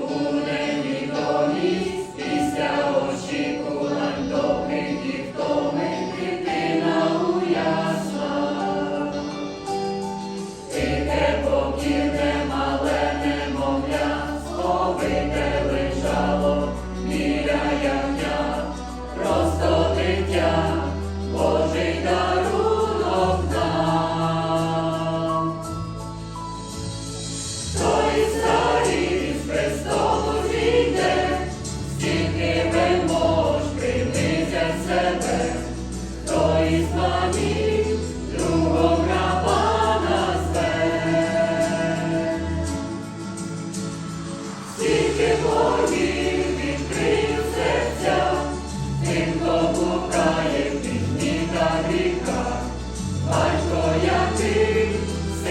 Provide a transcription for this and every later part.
буде.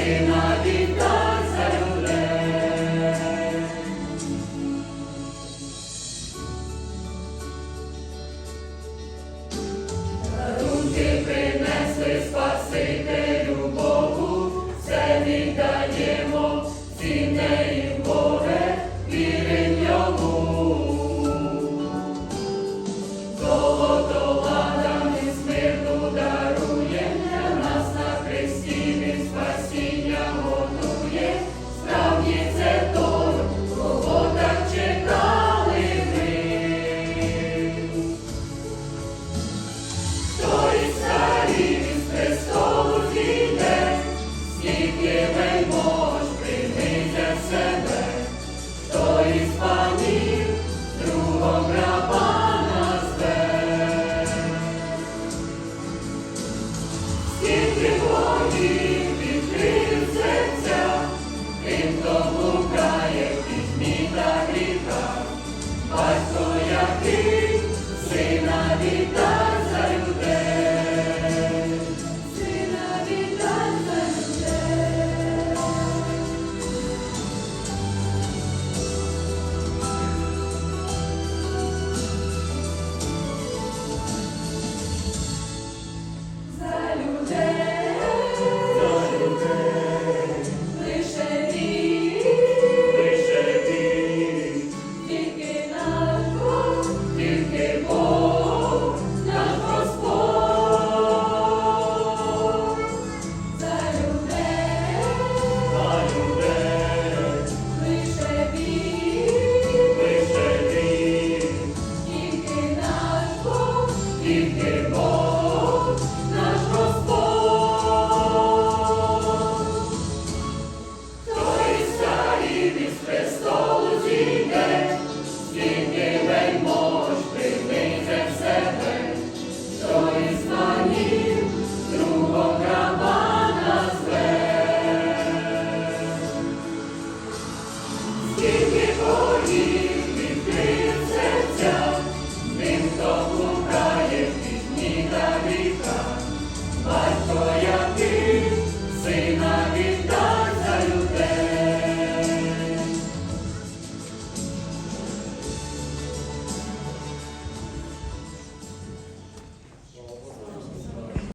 сина віддав за людей. Дарунки принесли спасителю Богу, все віддаємо, сіне. Тобі відкрив серця, він тому.